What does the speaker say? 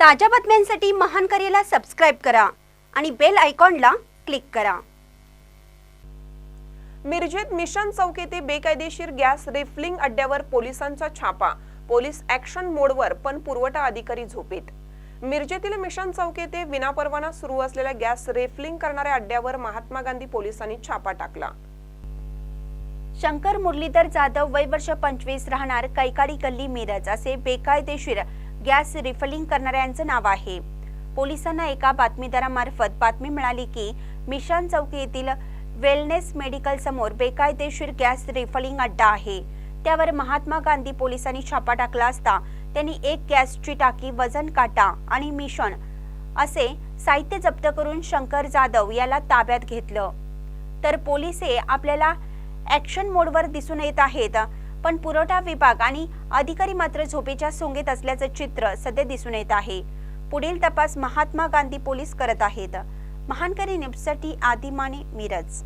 ताज्या बातम्यांसाठी महान करेला सबस्क्राईब करा आणि बेल आयकॉनला क्लिक करा. मिरजेत मिशन चौक येथे बेकायदेशीर गॅस रिफिलिंग अड्ड्यावर पोलिसांचा छापा. पोलीस ऍक्शन मोडवर पण पुरवठा अधिकारी झोपेत. मिरजेतील मिशन चौक येथे विनापरवाना सुरू असलेल्या गॅस रिफिलिंग करणाऱ्या अड्ड्यावर महात्मा गांधी पोलिसांनी छापा टाकला. शंकर मुरलीधर जाधव वय वर्ष पंचवीस राहणार कैकाडी गल्ली मिरज असे बेकायदेशीर गॅस रिफलिंग करणाऱ्यांचं नाव आहे. पोलिसांना एका बातमीदारामार्फत बातमी मिळाली की मिशन चौकी येथील वेलनेस मेडिकल समोर बेकायदेशीर गॅस रिफलिंग अड्डा आहे. त्यावर महात्मा गांधी पोलिसांनी छापा टाकला असता त्यांनी एक गॅसची टाकी वजन काटा आणि मिशन असे साहित्य जप्त करून शंकर जाधव याला ताब्यात घेतलं. तर पोलीस आपल्याला ऍक्शन मोडवर दिसून येत आहेत. पण पुरवठा विभाग आणि अधिकारी मात्र झोपेच्या सोंगेत असल्याचं चित्र सध्या दिसून येत आहे. पुढील तपास महात्मा गांधी पोलीस करत आहेत. महानकरी न्यूजसाठी आदिमाने मिरज